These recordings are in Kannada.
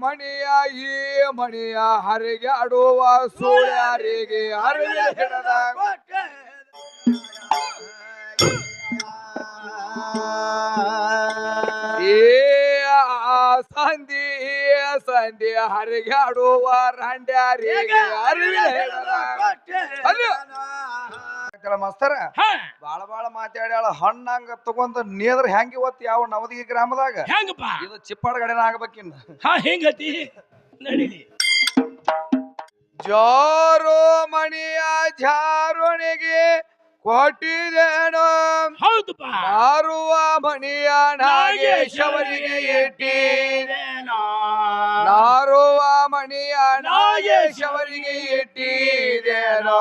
ಮಣಿಯ ಈ ಮಣಿಯ ಹರಿಗೆ ಅಡುವ ಸೂರ್ಯರಿಗೆ ಅರಿವಿ ಹಿಡದ ಸಂಧಿ ಸಂಧಿ ಹರಿಗೆ ಅಡುವ ರಂಡ್ಯಾರಿಗೆ ಅರಿವಿ ಹಿಡದ ಅಲ್ಲೋ. ಮಾಸ್ತರ? ಬಾಳ ಬಾಳ ಮಾತಾಡ್ಯಾಳ ಹಣ್ಣಂಗ ತಗೊಂಡ್ ನೀದ್ರ ಹೆಂಗ್ ಇವತ್ತು ಯಾವ ನವದಗಿ ಗ್ರಾಮದಾಗ? ಹೆಂಗಪ್ಪ ಇದು ಚಿಪ್ಪಾಡ ಗಡಿನ ಆಗ್ಬೇಕಿನ್ನ ಹಾ ಹೆಂಗತಿ? ನಡೀಲಿ. ಜಾರೋ ಮಣಿಯ ಜಾರುಣಿಗೆ ಕೊಟ್ಟಿದೇನು ಹೌದು ಮಾರುವ ಮಣಿಯ ನಾಗೇಶವರಿಗೆ ಇಟ್ಟಿದೇನೋ ನಾರುವ ಮಣಿಯ ನಾಗೇಶವರಿಗೆ ಇಟ್ಟಿದೇನೋ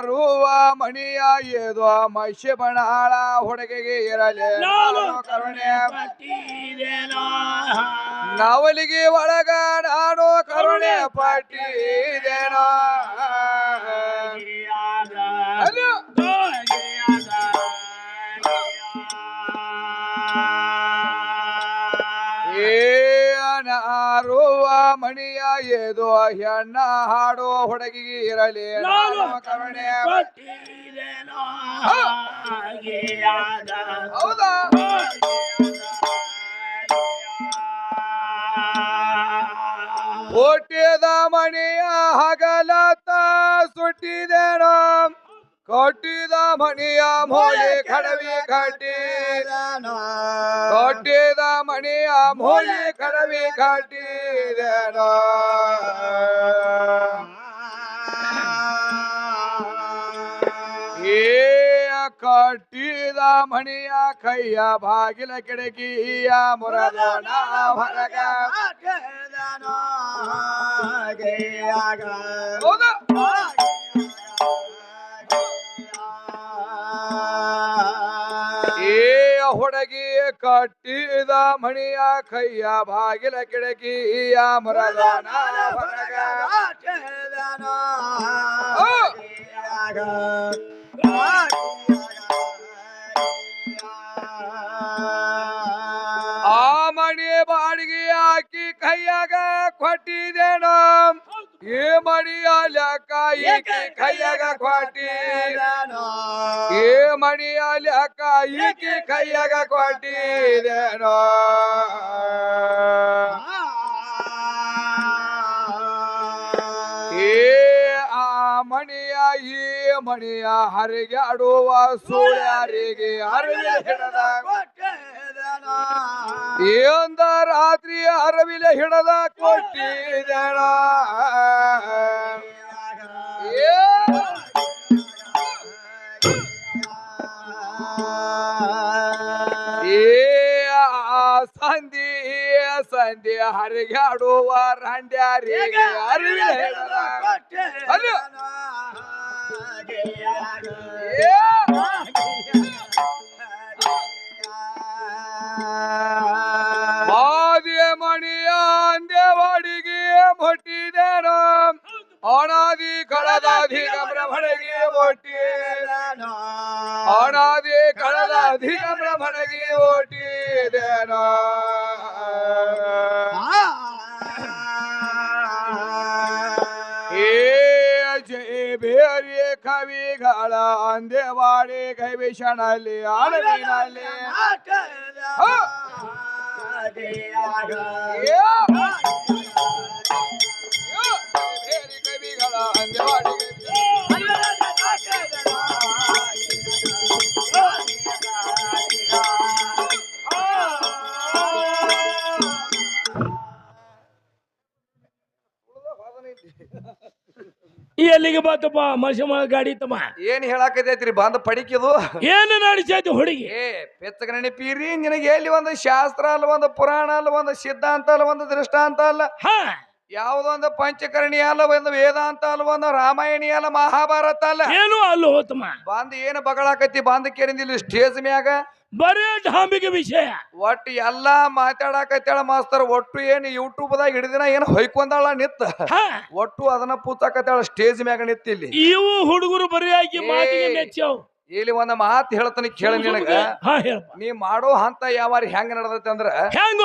ನಾರುವ ಮಣಿಯ ಏದು ಮೈಷಿ ಬಣಾಳ ಹೊಡಗೆಗೆ ಇರಲಿ ಕರುಣೆ. ನಾವಲಿಗೆ ನವಲಿಗೆ ಒಳಗ ನಾನು ಕರುಣೆ ಪಟ್ಟಿದೇನೋ. ಏದು ಹೆಣ್ಣ ಹಾಡು ಹುಡುಗಿಗೆ ಇರಲಿ. ನಾನು ಕರುಣೆ. ಹೌದಾ? ಹುಟ್ಟಿದ ಮಣಿಯ ಹಗಲತ ಸುಟ್ಟಿದೇನೋ. ಕೊಟ್ಟಿದ ಮಣಿಯ ಮೋಳಿ ಕಡವಿ ಕಟ್ಟಿ. ಕೊಟ್ಟಿದ ಮಣಿಯ ಮೋಳಿ ಕಡವಿ ಕಟ್ಟಿದೇನೋ ಏ ಕಟ್ಟಿದ ಮಣಿಯ ಕೈಯ ಬಾಗಿಲ ಕಿಡಕಿಯ ಮುರದನ ಹೊರಗ ಹುಡುಗಿ ಕಟ್ಟಿದ ಮಣಿಯ ಕೈಯ ಬಾಗಿಲ ಕಿಡಕಿಯ ಮರದ ಆ ಮಣಿ ಬಾಡಿಗೆ ಹಾಕಿ ಕೈಯಾಗ ಕೊಟ್ಟಿದೇನ. ಈ ಮಣಿಯ ಲೆಕ್ಕ ಏಕೆ ಕೈಯಾಗ ಕೊಟ್ಟಿ ಮಣಿಯ ಲೆಕ್ಕ ಈಕಿ ಕೈಯಾಗ ಕೊಟ್ಟಿದೇನೋ. ಏ ಆ ಮಣಿಯ, ಈ ಮಣಿಯ ಹರಿಗೆ ಆಡುವ ಸೂಳ್ಯಾರಿಗೆ ಅರಿವಿ ಹಿಡದ ಏಂದ ರಾತ್ರಿ ಅರವಿಲೆ ಹಿಡದ ಕೊಟ್ಟಿದಣ ಸಂಧಿ ಹರಿಗೆ ಆಡುವ ರಂಡ್ಯಾರಿಗೆ ಅರಿವಿಲೆ ಹಿಡದ ಅಲ್ಲೋ. ಏ. ಆದಿಯ ಮಣಿಯ ಅಂದೇವಾಡಿಗೆ ಮೊಟ್ಟಿದೇನೋ. ಅನಾದಿ ಕಳದಾದಿ ಬ್ರಹ್ಮಣಿಗೆ ಮುಟ್ಟಿ आळ आंदेवाडे कैवे शणाले आळ विणाले अंदेवाडे हो! ಎಲ್ಲಿಗೆ ಬಾತಪ್ಪ ಮನುಷ್ಯ ಗಾಡಿ ತಮ್ಮ ಏನ್ ಹೇಳಾಕತೈತ್ರಿ ಬಂದ ಪಡಿಕಿದು? ಏನು ನಡೆಸೈತಿ ಹುಡುಗಿ? ಏ ಪೆಚ್ಚಗ ನೆನಪೀರಿ ನಿನಗೆ ಎಲ್ಲಿ ಒಂದು ಶಾಸ್ತ್ರ ಅಲ್ಲ ಒಂದು ಪುರಾಣ ಅಲ್ಲ ಒಂದು ಸಿದ್ಧಾಂತ ಅಲ್ಲ ಒಂದು ದೃಷ್ಟಾಂತ ಅಲ್ಲ? ಹಾ. ಯಾವುದೊಂದು ಪಂಚಕರ್ಣಿ ಅಲ್ಲ ಒಂದು ವೇದಾಂತ ಅಲ್ಲ ಒಂದು ರಾಮಾಯಣಿ ಅಲ್ಲ ಮಹಾಭಾರತ ಅಲ್ಲ. ಏನು ಅಲ್ಲ ಹೋತಮ್ಮ ಬಂದ್ ಏನು ಬಗಳಾಕತಿ ಬಂದ್ ಕೇರಿಂದಿಲ್ಲ ಸ್ಟೇಜ್ ಮ್ಯಾಗ? ಬರೇ ಡಾಂಬಿಗೆ ವಿಷಯ. ಒಟ್ಟು ಎಲ್ಲಾ ಮಾತಾಡಕತ್ತೇಳ ಮಾಸ್ತರ್ ಒಟ್ಟು ಏನು ಯೂಟ್ಯೂಬ್ ದಾಗ ಹಿಡಿದಿನ ಏನು ಹೊಯ್ಕೊಂದಾಳ ನಿತ್ತ ಒಟ್ಟು ಅದನ್ನ ಪೂತಾಕತ್ತೇಳ ಸ್ಟೇಜ್ ಮ್ಯಾಗ ನಿತ್ತಿಲ್ಲಿ ಇವು ಹುಡುಗರು ಬರೀ ಆಗಿ ಮಾತಿಗೆ. ಮೆಚ್ಚವ್. ಇಲ್ಲಿ ಒಂದ್ ಮಾತು ಹೇಳ್ತಾನೆ ಕೇಳ ನಿನಗ. ಹಾ ಹೇಳಪ್ಪ. ನೀ ಮಾಡೋ ಹಂತ ಯಾವಾರ ಹೆಂಗ ನಡೆದೈತೆ ಅಂದ್ರ ಹೆಂಗ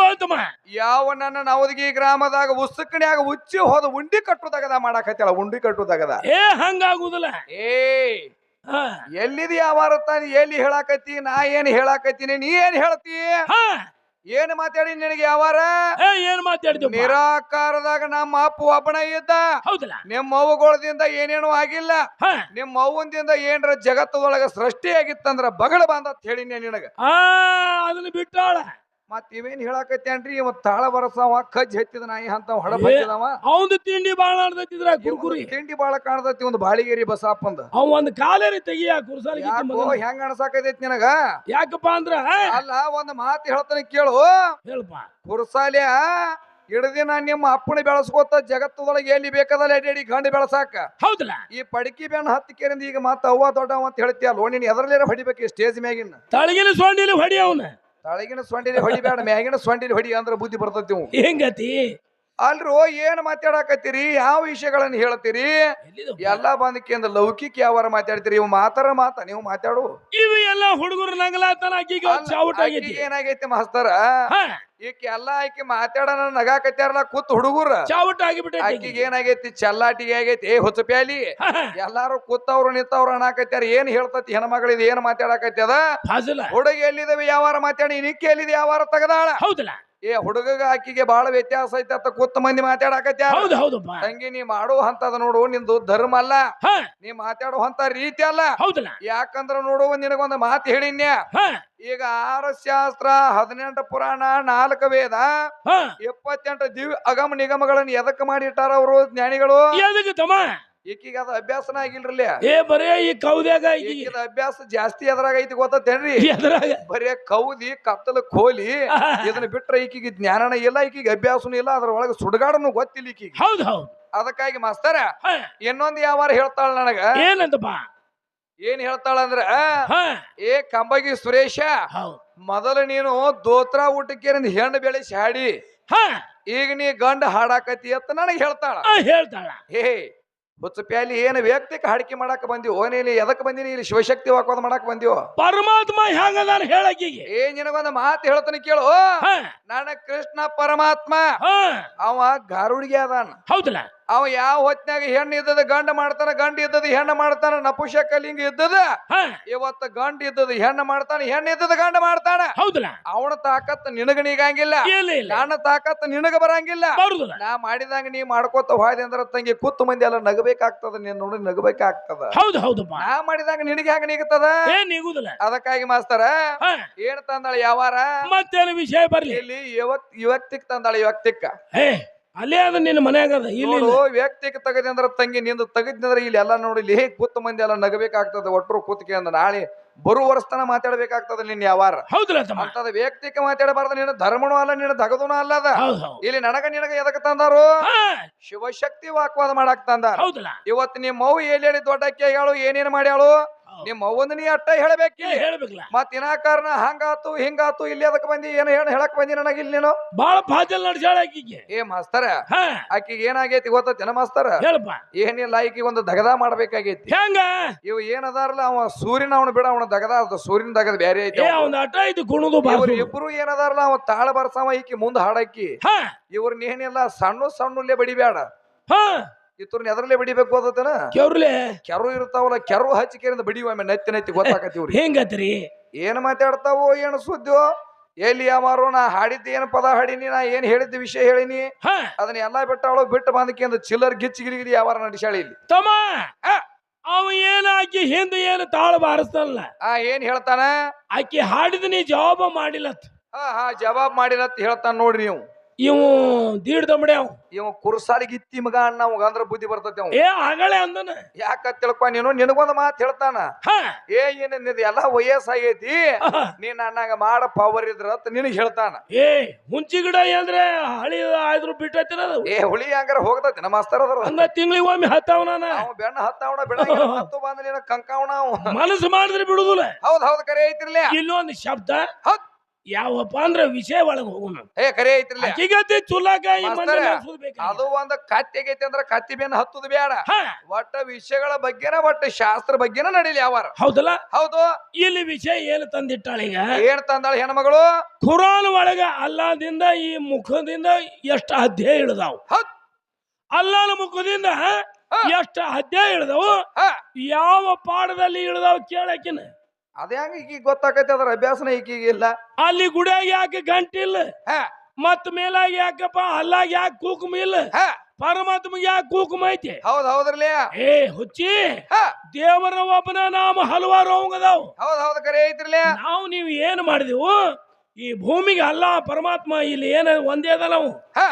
ಯಾವ ನನ್ನ ನವದಗಿ ಗ್ರಾಮದಾಗ ಉಸುಕಣ್ಯಾಗ ಉಚ್ಚಿ ಹೋದ ಉಂಡಿ ಕಟ್ಟುದಾಗದ ಮಾಡಾಕತ್ತಲ್ಲ ಉಂಡಿ ಕಟ್ಟುದಾಗದ. ಏ ಹಂಗಾಗುದಿಲ್ಲ. ಏ ಹಾ. ಎಲ್ಲಿದ್ ಯಾವಾರ ತಾನಿ ಎಲ್ಲಿ ಹೇಳಾಕತ್ತಿ ನಾ ಏನ್ ಹೇಳಾಕತ್ತೀನಿ ನೀ ಏನ್ ಹೇಳ್ತಿ? ಹಾ. ಏನ್ ಮಾತಾಡಿ ನಿನಗೆ ಯಾವಾರ? ಏ ಏನ್ ಮಾತಾಡಿದ್ವಿ ನಿರಾಕಾರದಾಗ ನಮ್ಮ ಅಪ್ಪ ಒಬ್ಬನ ಇದ್ದ. ಹೌದಲ್ಲ? ನಿಮ್ಮ ಅವ್ವಗಳದಿಂದ ಏನೇನು ಆಗಿಲ್ಲ. ಹಾ. ನಿಮ್ಮ ಅವ್ವಂದಿಂದ ಏನ್ರ ಜಗತ್ತದೊಳಗ ಸೃಷ್ಟಿ ಆಗಿತ್ತಂದ್ರ ಬಗಳ ಬಂದತ್ ಹೇಳಿನಿ ನಿನಗ. ಆ ಅದನ್ನ ಬಿಟ್ಟಾಳ. ಮತ್ ಇವೇನ್ ಹೇಳಾಕತ್ಯಾನ್ರಿ ಇವ ತಾಳ ಬರಸವ ಕಜ್ ಹೆತ್ತಿದ ನಾಯಿ ಅಂತ ಹೊಡ ಬಚ್ಚಿದವ ಅವಂದು ತಿಂಡಿ ಬಾಳ ನಡ್ದೈತಿದ್ರ ಕುರ್ಕುರಿ. ತಿಂಡಿ ಬಾಳ ಕಾಣದತಿ ಒಂದು ಬಾಳಿಗೇರಿ ಬಸಾಪಂದ. ಅವ ಒಂದ್ ಕಾಲೇರಿ ತೆಗಿಯ ಕುರ್ಸಾಲಿ ಹೆಂಗ ಅಣಸಾಕತೈತಿ ನಿನಗ? ಯಾಕಪ್ಪ ಅಂದ್ರ ಅಲ್ಲ ಒಂದ್ ಮಾತು ಹೇಳ್ತಾನೆ ಕೇಳು. ಹೇಳಪ್ಪ. ಕುರ್ಸಾಲ್ಯ ಹಿಡ್ದಿನ ನಿಮ್ಮ ಅಪ್ಪನ ಬೆಳೆಸ್ಕೋತ ಜಗತ್ತದೊಳಗೆ ಎಲ್ಲಿ ಬೇಕಾದಲ್ಲ ಎಡಿ ಗಂಡು ಬೆಳಸಾಕ. ಹೌದಲ್ಲ? ಈ ಪಡಕಿ ಬೆಣ್ಣ ಹತ್ತಿಕೆರಿಂದ ಈಗ ಮತ್ತ ಅವ್ವ ದೊಡ್ಡವ ಅಂತ ಹೇಳ್ತಿಯಾ ಲೋಣಿನ ಎದರ್ಲೇರ ಹೊಡಿಬೇಕು ಸ್ಟೇಜ್ ಮ್ಯಾಗಿನ ತಳಗಿನ ಸೊಂಡಿಲಿ ಹೊಡಿ ಅವನ. ತಳಗಿನ ಸೊಂಡಿಲಿ ಹೊಡಿಬೇಡ ಮ್ಯಾಗಿನ ಸೊಂಡಿಲಿ ಹೊಡಿ ಅಂದ್ರೆ ಬುದ್ಧಿ ಬರ್ತೈತಿ ಇವು. ಹೆಂಗತಿ ಅಲ್ರು ಏನ್ ಮಾತಾಡಕತ್ತೀರಿ? ಯಾವ ವಿಷಯಗಳನ್ನ ಹೇಳ್ತೀರಿ? ಎಲ್ಲಾ ಬಂದಕ್ಕಿಂದ ಲೌಕಿಕ ಯಾವಾರ ಮಾತಾಡ್ತೀರಿ. ಇವ್ ಮಾತಾರ ಮಾತ ನೀವು ಮಾತಾಡು. ಇವು ಎಲ್ಲ ಹುಡುಗರು ಏನಾಗೈತಿ ಮಾಸ್ತರ? ಈಕೆ ಎಲ್ಲಾ ಆಕಿ ಮಾತಾಡೋಣ ನಗಾಕತ್ಯಾರಲ್ಲ ಕೂತ್ ಹುಡುಗರ. ಚಾವುಟ್ ಆಕಿಗೆ. ಏನಾಗೈತಿ? ಚಲ್ಲಾಟಿಗೆ ಆಗೈತಿ. ಏ ಹೊಸಪ್ಯಾಲಿ. ಎಲ್ಲಾರು ಕೂತವ್ರು ನಿಂತವ್ರು ಅನ್ನಾಕತ್ಯಾರ. ಏನ್ ಹೇಳ್ತತಿ ಹೆಣ್ಮಗಳಿದ? ಏನ್ ಮಾತಾಡಕತ್ಯದ? ಹುಡುಗಿ ಹುಡುಗ ಎಲ್ಲಿದವೆ ಯಾವಾರ ಮಾತಾಡಿ? ನಿಕ್ಕಿ ಎಲ್ಲಿದೆ ಯಾವಾರ ತಗದಾಳ? ಹೌದಲ್ಲ. ಏ ಹುಡುಗಗ ಆಕಿಗೆ ಬಾಳ ವ್ಯತ್ಯಾಸ ಐತೆ ಅಂತ ಕೂತ್ ಮಂದಿ ಮಾತಾಡಕತ್ಯ ಹೌದು ಹೌದಪ್ಪ ತಂಗಿ ನೀ ಮಾಡೋ ಹಂತದ ನೋಡು ನಿಂದು ಧರ್ಮ ಅಲ್ಲ. ಹಾ. ನೀ ಮಾತಾಡೋ ಹಂತ ರೀತಿ ಅಲ್ಲ. ಹೌದಲ್ಲ. ಯಾಕಂದ್ರ ನೋಡು ನಿನಗೊಂದು ಮಾತು ಹೇಳಿನ್ಯ. ಹಾ. ಈಗ ಆರು ಶಾಸ್ತ್ರ ಹದಿನೆಂಟು ಪುರಾಣ ನಾಲ್ಕು ವೇದ ಹಾ. ಇಪ್ಪತ್ತೆಂಟು ದಿವ್ಯ ಅಗಮ ನಿಗಮಗಳನ್ನ ಎದಕ್ ಮಾಡಿಟ್ಟಾರ ಅವರು ಜ್ಞಾನಿಗಳು? ಎದಕ್ಕೆ ತಮ್ಮ? ಈಕಿಗೆ ಅದು ಅಭ್ಯಾಸನ ಆಗಿಲ್ರಲ್ಲ ಏ ಬರೇ ಈ ಕೌದ್ಯಾಗ ಈಕಿ ಈಕಿದ ಅಭ್ಯಾಸ ಜಾಸ್ತಿ ಅದ್ರಾಗ ಐತಿ ಗೊತ್ತೇನ್ರಿ? ಎದ್ರಾಗ ಬರೇ ಕೌದಿ ಕತ್ತಲ ಕೋಲಿ ಇದನ್ನ ಬಿಟ್ರೆ ಈಕಿಗೆ ಜ್ಞಾನನ ಇಲ್ಲ ಈಕಿಗೆ ಅಭ್ಯಾಸನೂ ಇಲ್ಲ ಅದ್ರೊಳಗೆ ಸುಡಗಾಡನು ಗೊತ್ತಿಲ್ಲ ಈಕಿಗೆ. ಹೌದು ಹೌದು. ಅದಕ್ಕಾಗಿ ಮಾಸ್ತರ ಇನ್ನೊಂದು ಇನ್ನೊಂದ್ ಯಾವಾರ ಹೇಳ್ತಾಳ ನನಗ? ಏನಂತಪ್ಪ? ಏನ್ ಹೇಳ್ತಾಳ ಅಂದ್ರ ಹಾ. ಏ ಕಂಬಗಿ ಸುರೇಶ ಹೌದು. ಮೊದಲು ನೀನು ದೋತ್ರ ಊಟಕ್ಕೆ ಹೆಣ್ಣು ಬೆಳೆಸಿ ಹಾಡಿ ಹಾ. ಈಗ ನೀ ಗಂಡ ಹಾಡಾಕತಿ ಅಂತ ನನಗೆ ಹೇಳ್ತಾಳ. ಆ, ಹೇಳ್ತಾಳ. ಹೇ. ಹುಚ್ಚ ಪ್ಯಾಲಿ ಏನು ವ್ಯಕ್ತಿಕ ಹಾಡಿಕೆ ಮಾಡಕ್ ಬಂದಿವ ನೀನು ಎದಕ್ ಬಂದಿನಿ ಇಲ್ಲಿ ಶಿವಶಕ್ತಿ ವಾಕೋದ್ ಮಾಡಕ್ ಬಂದಿವೋ ಪರಮಾತ್ಮ ಹೆಂಗದಾನ ಹೇಳಕ್ಕಿಗೆ ಏ ನಿನಗೊಂದು ಮಾತು ಹೇಳ್ತಾನೆ ಕೇಳು. ನನ್ನ ಕೃಷ್ಣ ಪರಮಾತ್ಮ. ಅವ ಗಾರುಡಿಗೆ ಅದಾನ. ಹೌದಲ್ಲ? ಅವ ಯಾವ ಹೊತ್ನ್ಯಾಗ ಹೆಣ್ಣು ಇದ್ದದ ಗಂಡ ಮಾಡ್ತಾನ ಗಂಡ ಇದ್ದದ ಹೆಣ್ಣ ಮಾಡ್ತಾನ ನಪುಷಕಲಿಂಗ ಇದ್ದದ? ಹಾ. ಇವತ್ತ ಗಂಡ ಇದ್ದದ ಹೆಣ್ಣ ಮಾಡ್ತಾನ ಹೆಣ್ಣ ಇದ್ದದ ಗಂಡ ಮಾಡ್ತಾನ? ಹೌದಲ್ಲ? ಅವನ ತಾಕತ್ ನಿನಗ ನೀಗಂಗಿಲ್ಲ. ನನ್ನ ತಾಕತ್ ನಿನಗ ಬರಂಗಿಲ್ಲ. ನಾ ಮಾಡಿದಂಗ ನೀ ಮಾಡ್ಕೋತ ಹೋದೆ ಅಂದ್ರ ತಂಗಿ ಕುತ್ತು ಮಂದಿ ಎಲ್ಲ ನಗಬೇಕಾಗ್ತದ ನೀನ್ ನೋಡಿ ನಗಬೇಕಾಗ್ತದ. ಹೌದು ಹೌದು ನಾ ಮಾಡಿದಂಗ ನಿನಗೆ ಹೆಂಗ ನೀಗುತ್ತದ ನಿಗುದಿಲ್ಲ. ಅದಕ್ಕಾಗಿ ಮಾಸ್ತರ ಏನ್ ತಂದಾಳ ಯಾವಾರ? ಮತ್ತೇನು ವಿಷಯ ಬರ್ಲಿ? ಇಲ್ಲಿ ಯುವಕ್ ಯುವಕ್ತಿಕ್ ತಂದಾಳ ಇವತ್ತಿಕ್ಕ. ಅಲ್ಲೇ ಅದ ನಿನ್ನ ಮನ್ಯಾಗ ಅದ ಇಲ್ಲಿ ನೋಡು ವ್ಯಕ್ತಿಗೆ ತಂಗಿ ನಿಂದು ತೆಗದ್ನಂದ್ರ ಇಲ್ಲಿ ಎಲ್ಲ ನೋಡಿ ಇಲ್ಲಿ ಹೇಗೆ ಕೂತ ಮಂದಿ ಎಲ್ಲ ನಗಬೇಕಾಗ್ತದೆ ಒಟ್ಟರು ಕೂತ್ಕೆ ಅಂದ ನಾಳೆ ಬರುವ ವರ್ಷತನ ಮಾತಾಡಬೇಕಾಗ್ತದೆ ನಿನ್ ಯಾವಾರ. ತಮ್ಮ. ಅಂತದ ವ್ಯಕ್ತಿಕ ಮಾತಾಡಬಾರ್ದು ನಿನ್ನ ಧರ್ಮನೂ ಅಲ್ಲ ನಿನ್ನ ದಗದನೂ ಅಲ್ಲ ಹೌದು ಹೌದು. ಇಲ್ಲಿ ನನಗ ನಿನಗ ಎದಕ್ ತಂದಾರು? ಹಾ. ಶಿವಶಕ್ತಿ ವಾಕ್ವಾದ ಮಾಡಾಕ್ ತಂದಾರ. ಹೌದಲ್ಲ ಇವತ್ತು ನಿಮ್ಮ ಮೌ ಎಲ್ಲಿ ದೊಡ್ಡಕ್ಕೆ ಹೇಳು ಏನೇನ್ ಮಾಡ್ಯಾಳು? ನಿಮ್ಮ ಅವ್ವಂದ ನೀ ಅಟ್ಟ ಹೇಳಬೇಕು ಹೇಳ್ಬೇಕಿಲ್ಲ. ಮತ್ ಇನಾಕಾರನ ಹಂಗಾತು ಹಿಂಗಾತು ಇಲ್ಲಿ ಅದಕ್ಕೆ ಬಂದಿ ಏನು ಹೇಳ ಹೇಳಕ್ ಬಂದಿ ನನಗ ಇಲ್ಲಿ ನೀನು? ಬಾಳ ಫಾಜಲ್ ನಡ್ಸಾಳ ಆಕಿಗೆ. ಏ ಮಾಸ್ತರ ಹಾ. ಆಕಿಗೆ ಏನಾಗೈತಿ ಗೊತ್ತೇನ ಮಾಸ್ತರ? ಹೇಳಪ್ಪ. ಏನಿಲ್ಲ ಆಕಿಗೆ ಒಂದು ದಗದ ಮಾಡ್ಬೇಕಾಗೈತಿ. ಹೆಂಗ? ಇವ್ ಏನದಾರಲ್ಲ ಅವ ಸೂರ್ಯನ ಅವನು ಬಿಡ ಅವನ ದಗದ ಸೂರಿನ ಸೂರ್ಯನ ದಗದ ಬೇರೆ ಐತಿ ಏ ಅವ್ನ್ದು. ಅವ್ನ ಅಟ ಇದು ಕುಣದು ಇವ್ರು ಇಬ್ರು ಏನದಾರಲ್ಲ ಅವ ತಾಳ ಬರ್ಸವ ಈಕಿ ಮುಂದ ಹಾಡಾಕಿ ಹಾ. ಇವ್ರನ್ನ ಏನಿಲ್ಲ ಸಣ್ಣ ಸಣ್ಣಲ್ಲೇ ಬಡಿಬೇಡ ಹಾ. ಇವ್ರನ್ನ ಎದರ್ಲೆ ಬಡಿಬೇಕು ಗೊತ್ತೇನ ಕೆವ್ರಲೆ? ಕೆರು ಇರ್ತಾವಲ್ಲ ಕೆರು ಹಚ್ಚಿಕೆರಿಂದ ಬಡಿವ ಆಮೇಲೆ ನೆತ್ತಿ ನೆತ್ತಿ ಗೊತ್ತಾಕತ್ತಿವ್ರಿ ಹೆಂಗತ್ರಿ? ಏನ್ ಮಾತಾಡ್ತಾವೋ ಏನು ಸುದ್ದಿಯೋ? ಎಲ್ಲಿ ಯಾವಾರು ನಾ ಹಾಡಿದ್ದೆ ಏನ್ ಪದ ಹಾಡಿನಿ ನಾ ಏನ್ ಹೇಳಿದ್ದ ವಿಷಯ ಹೇಳಿನಿ? ಅದನ್ನ ಎಲ್ಲಾ ಬಿಟ್ಟಾಳು ಬಿಟ್ಟು ಬಂದಕ್ಕೆ ಚಿಲ್ಲರ್ ಗಿಚ್ಚಿ ಗಿರಿಗಿರಿ ಯಾವಾರ ನಡೆಸಾಳಿ ಇಲ್ಲಿ. ತಮ್ಮ! ಅವ ಏನ ಆಕಿ ಹಿಂದೆ ಏನು ತಾಳು ಬಾರಿಸ್ತಲ್ಲ ಆ ಏನ್ ಹೇಳ್ತಾನ? ಆಕಿ ಹಾಡಿದ ನೀ ಜವಾಬ ಮಾಡಿಲ್ಲತ್. ಹಾ ಹಾ ಜವಾಬ್ ಮಾಡಿಲ್ಲ ಹೇಳ್ತಾನ ನೋಡ್ರಿ ನೀವು. ಇವು ದೀಡ್ ದಮಡೆ ಅವ್. ಇವ ಕುರ್ಸಾಲಿಗೆ ಇತ್ತಿ ಮಗ ಅಣ್ಣ ಅಂದ್ರ ಬುದ್ಧಿ ಬರ್ತೈತಿ ಅವ. ಏ ಆಗಳೆ ಅಂದನ. ಯಾಕ ತಿಳ್ಕೊ ನೀನು ನಿನಗೊಂದ್ ಮಾತು ಹೇಳ್ತಾನ. ಏ ಏನ ಎಲ್ಲ ಎಲ್ಲಾ ವಯಸ್ಸಾಗೈತಿ. ನೀನ್ ಅಣ್ಣಾಗ ಮಾಡ ಪವರ್ ಇದ್ರ ಅಂತ ನಿನಗ್ ಹೇಳ್ತಾನ. ಏ ಮುಂಚಿ ಗಿಡ ಅಂದ್ರೆ ಹಳಿ ಆದ್ರು ಬಿಟ್ಟೈತಿನ ಏ ಹುಳಿ ಹಂಗಾರ ಹೋಗ್ತೈತಿ ನಮ್ಮ ಮಾಸ್ತರ್ ಅದ್ರ ಹಂಗ ತಿಂಗಳಿಗೆ ಒಮ್ಮೆ ಹತ್ತಾವಣ ಅವ ಬೆಣ್ಣ ಹತ್ತಾವಣ ಬೆಳಗ್ಗೆ ಹತ್ತು ಬಂದ್ರೆ ನೀನ ಕಂಕಾವಣ ಮನಸ್ಸು ಮಾಡಿದ್ರೆ ಬಿಡುದಿಲ್ಲ. ಹೌದ್ ಹೌದ್ ಕರೆ ಐತಿರ್ಲಿ. ಇಲ್ಲೊಂದು ಶಬ್ದ. ಹೌದ್. ಯಾವಪ್ಪ ಅಂದ್ರ ವಿಷಯ ಒಳಗೆ ಹೋಗುಣ ಏ ಕರೆ ಐತ್ರಿ ಅಕ್ಕಿಗತಿ ಚುಲಾಕ ಈ ಮಾಸ್ತರ. ಅದು ಒಂದ್ ಕತ್ತಿ ಆಗೈತಿ ಅಂದ್ರ ಕತ್ತಿ ಬೇನ್ ಹತ್ತುದು ಬೇಡ. ಹಾ. ಒಟ್ಟ ವಿಷಯಗಳ ಬಗ್ಗೆನ ಒಟ್ಟ ಶಾಸ್ತ್ರ ಬಗ್ಗೆನ ನಡೀಲಿ ಯಾವಾರ. ಹೌದಲ್ಲ? ಹೌದು. ಇಲ್ಲಿ ವಿಷಯ ಏನು ತಂದಿಟ್ಟಾಳ ಈಗ? ಏನ್ ತಂದಾಳ ಹೆಣ್ಮಗಳು? ಖುರಾನ್ ಒಳಗ ಅಲ್ಲಾದಿಂದ ಈ ಮುಖದಿಂದ ಎಷ್ಟು ಅಧ್ಯಾಯ ಇಳಿದಾವು? ಹೌದ್. ಅಲ್ಲಾನ ಮುಖದಿಂದ ಎಷ್ಟು ಅಧ್ಯಾಯ ಇಳಿದವು? ಹಾ. ಯಾವ ಪಾಠದಲ್ಲಿ ಇಳಿದಾವ್ ಕೇಳಕಿನ ಅದ ಹೆಂಗ ಈಕಿ ಗೊತ್ತಾಕೈತಿ ಅದ್ರ ಅಭ್ಯಾಸನ ಈಕಿಗೆ ಇಲ್ಲ. ಅಲ್ಲಿ ಗುಡಿಯಾಗ ಯಾಕೆ ಗಂಟಿಲ್ಲ ಹಾ. ಮತ್ ಮೇಲಾಗ ಯಾಕಪ್ಪ? ಅಲ್ಲಾಗ ಯಾಕೆ ಕುಕುಮ ಇಲ್ಲ? ಹಾ. ಪರಮಾತ್ಮ ಯಾಕೆ ಕುಕುಮ ಐತಿ? ಹೌದ್ ಹೌದ್ರಲ್ಲ ಏ ಹುಚ್ಚಿ ಹಾ. ದೇವರ ಒಬ್ಬನ ನಾಮ ಹಲವಾರು ಅವಂಗದಾವ್ ಹೌದ್ ಹೌದ್ ಕರೆ ಐತ್ರಿಲ್ಲ ನಾವು ನೀವು ಏನು ಮಾಡಿದೆವು ಈ ಭೂಮಿಗೆ ಅಲ್ಲ ಪರಮಾತ್ಮ ಇಲ್ಲಿ ಏನ ಒಂದೇ ಅದ ನಾವು ಹಾ.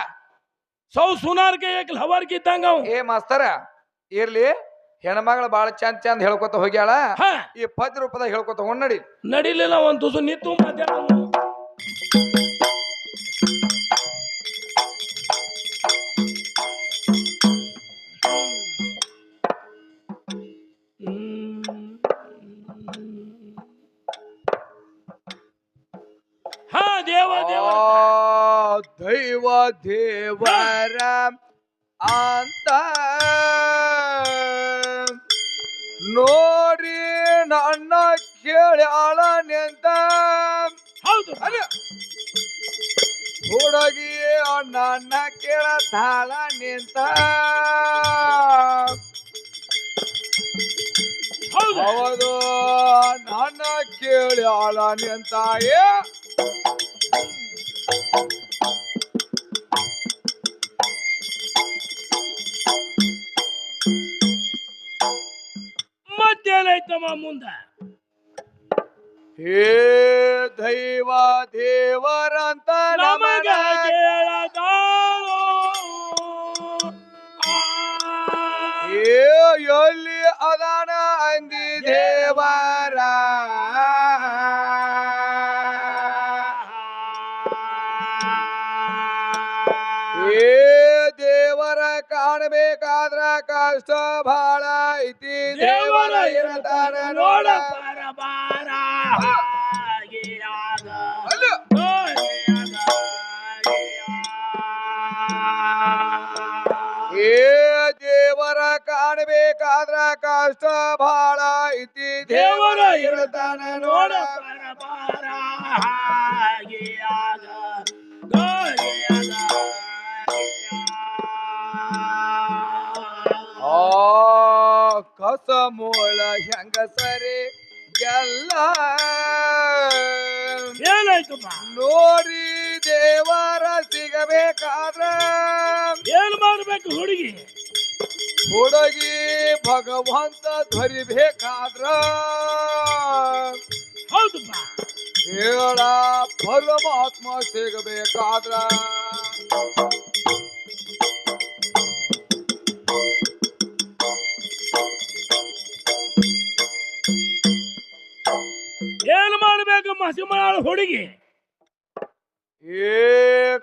ಸೌ ಸುನಾರ್ಗೆ ಹವಾರ್ಗೆ ಇದ್ದಂಗ ಅವ. ಏ ಮಾಸ್ತರ ಇರ್ಲಿ. ಹೆಣ್ಮಗಳು ಬಾಳ ಚಂದ ಚಂದ ಹೇಳ್ಕೊತ ಹೋಗ್ಯಾಳ. ಹಾ. ಈ ಪದ್ಯ ರೂಪದಾಗ ಹೇಳ್ಕೊತ ಹೋಗ್ ನಡಿ. ನಡಿಲಿಲ್ಲ ಒಂದ್ ತುಸು ನೀತು ಮಧ್ಯಾಹ್ನ ಹಾ ದೇವ ದೇವ. ಆ, ದೈವ ದೇವರ ಅಂತ ನೋಡಿ ನನ್ನ ಕೇಳ್ಯಾಳ ನಿಂತ ಹೌದು. ಅಲ್ಲ. ಹುಡುಗಿ ನನ್ನ ಕೇಳತಾಳ ನಿಂತ ಹೌದು. ನನ್ನ ನನ್ನ ಆಳ ನಿಂತ ಏ. ಮುಂದ. ಹೇ ದೈವ ಕಾಣಬೇಕಾದ್ರ ಕಷ್ಟ ಬಹಳ ಐತಿ. ದೇವರ ಇರತಾರ ನೋಡ ಬಾರ ಬಾರ ಹಾಗೆಯಾಗ, ಅಲ್ಲ. ಹಾಗೆಯಾಗ, ಹಾಗೆಯಾಗ. ಏ ದೇವರ ಕಾಣಬೇಕಾದ್ರ ಕಷ್ಟ ಬಹಳ ಐತಿ. ದೇವರ ಇರತಾನ ನೋಡ. ಕಸ ಹೆಂಗ ಸರಿ ಎಲ್ಲ ಏನಾಯ್ತು ನೋಡಿ ದೇವರ ಸಿಗಬೇಕಾದ್ರ. ಏನ್ ಮಾಡ್ಬೇಕು ಹುಡುಗಿ? ಹುಡುಗಿ ಭಗವಂತ ಧರಿಬೇಕಾದ್ರ ಹೌದು ಹೇಳ ಪರಮಾತ್ಮ ಸಿಗಬೇಕಾದ್ರ. ಮಾಡ್ಬೇಕು ಮಸಿಮಳಾಳ ಹುಡುಗಿ ಏ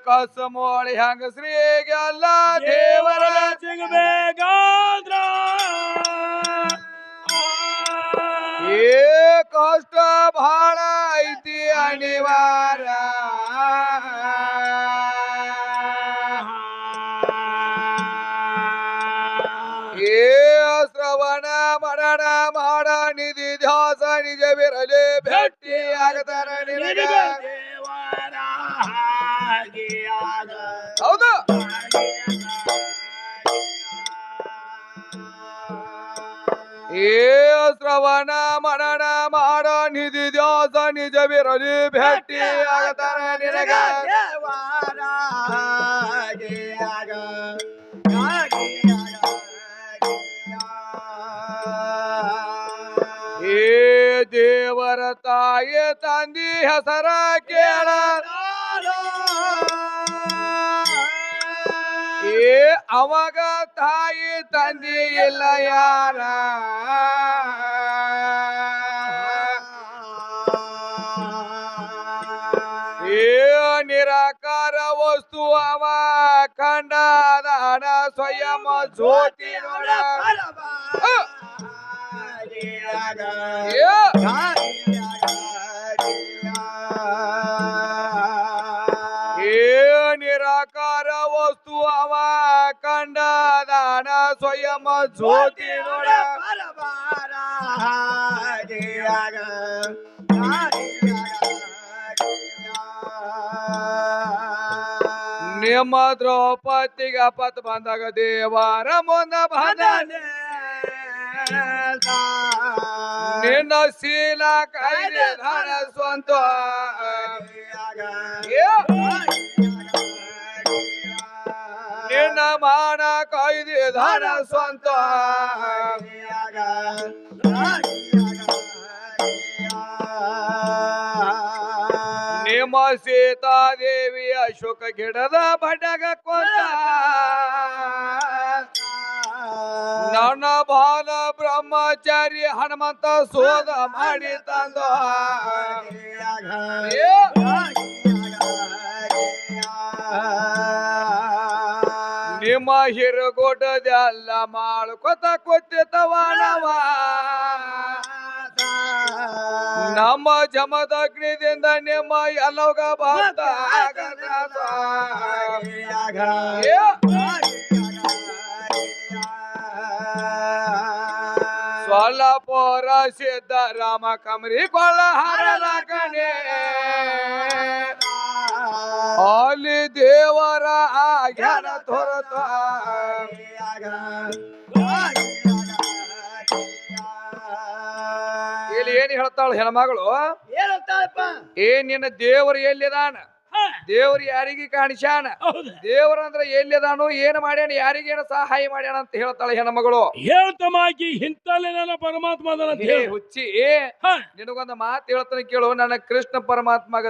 ಕಸ ಮೂಳಿ ಹೆಂಗಸ್ರಿಗೆಲ್ಲ ದೇವರ ಸಿಗಬೇಕಾದ್ರ ಏ ಕಷ್ಟ ಬಹಳ ಐತಿ ಅನಿವಾರ ಏ ಶ್ರವಣ ಮರಣ ಮಾಡ ನಿಧಿ ಧ್ಯಾಸ ನಿಜವಿರಲಿ ಭೇಟಿ ಆಗತಾರ ನಿನಗ. ಹೌದು. ಏ ಶ್ರವಣ ಮರಣ ಮಾಡ ನಿಧಿ ದ್ಯಾಸ ನಿಜವಿರಲಿ ಭೇಟಿ ಆಗತಾರ ನಿನಗ. ಏ ದೇವರ ತಾಯಿ ತಂದಿ ಹೆಸರ ಕೇಳ. ಏ, ಅವಾಗ ತಾಯಿ ತಂದಿ ಇಲ್ಲ ಯಾರ? ಏ, ನಿರಾಕಾರ ವಸ್ತು ಅವ ಕಂಡದಾನ ಸ್ವಯಂ ಜ್ಯೋತಿ ನೋಡ. ನಿರಾಕಾರ ವಸ್ತು ಅವ ಕಂಡ ದಾನ ಸ್ವಯಂ ಜ್ಯೋತಿ ನೋಡ. ನಿಮ್ಮ ದ್ರೌಪದಿಗ ಪತ್ ಬಂದಾಗ ದೇವಾರ ಮುಂದ ಭಾನೆ ನಿನ್ನ ಶೀಲ ಕೈದೆ ಧನ ಸ್ವಂತ ನಿನ್ನ ಮಾನ ಕಾಯ್ದೆ ಧನ ಸ್ವಂತ ನಿಮ್ಮ ಸೀತಾದೇವಿ ಅಶೋಕ ಗಿಡದ ಬಡಗ ಕೊಂದ ನನ್ನ ಬಾಲ ಬ್ರಹ್ಮಚಾರಿ ಹನುಮಂತ ಸೋದ ಮಾಡಿ ತಂದು ನಿಮ್ಮ ಹಿರುಗೋಟದೆಲ್ಲ ಮಾಡ್ಕೊತ ಕೂತಿತ್ತವನವ ನಮ್ಮ ಜಮದಗ್ನಿದಿಂದ ನಿಮ್ಮ ಎಲ್ಲೋಗ ಬಂದ ಸೊಲ್ಲಪುರ ಸಿದ್ದರಾಮ ಕಮರಿ ಕೊಲ್ಲ ಹರದ ಕಣೆ ಅಲ್ಲಿ ದೇವರ ಆಗ್ಯಾನ ತೋರತ ಇಲ್ಲಿ ಏನ್ ಹೇಳ್ತಾಳ ಹೆಣ್ಮಗಳು? ಏ ನಿನ್ನ ದೇವರು ಎಲ್ಲಿದಾನ? ದೇವ್ರು ಯಾರಿಗೆ ಕಾಣಿಸ್ಯಾನ? ಹೌದು. ದೇವ್ರ ಅಂದ್ರೆ ಎಲ್ಲಿದಾನು ಏನ್ ಮಾಡ್ಯಾನ ಯಾರಿಗೇನ ಸಹಾಯ ಮಾಡ್ಯಾನ ಅಂತ ಹೇಳ್ತಾಳೆ ಹೆಣ್ಮಗಳು. ಹೇಳ್ತಮಾಕಿ ಹಿಂತಲೇ ನನ್ನ ಪರಮಾತ್ಮ ಹುಚ್ಚಿ. ನಿನಗೊಂದು ಮಾತು ಹೇಳ್ತಾನೆ ಕೇಳು. ನನ್ನ ಕೃಷ್ಣ ಪರಮಾತ್ಮಗ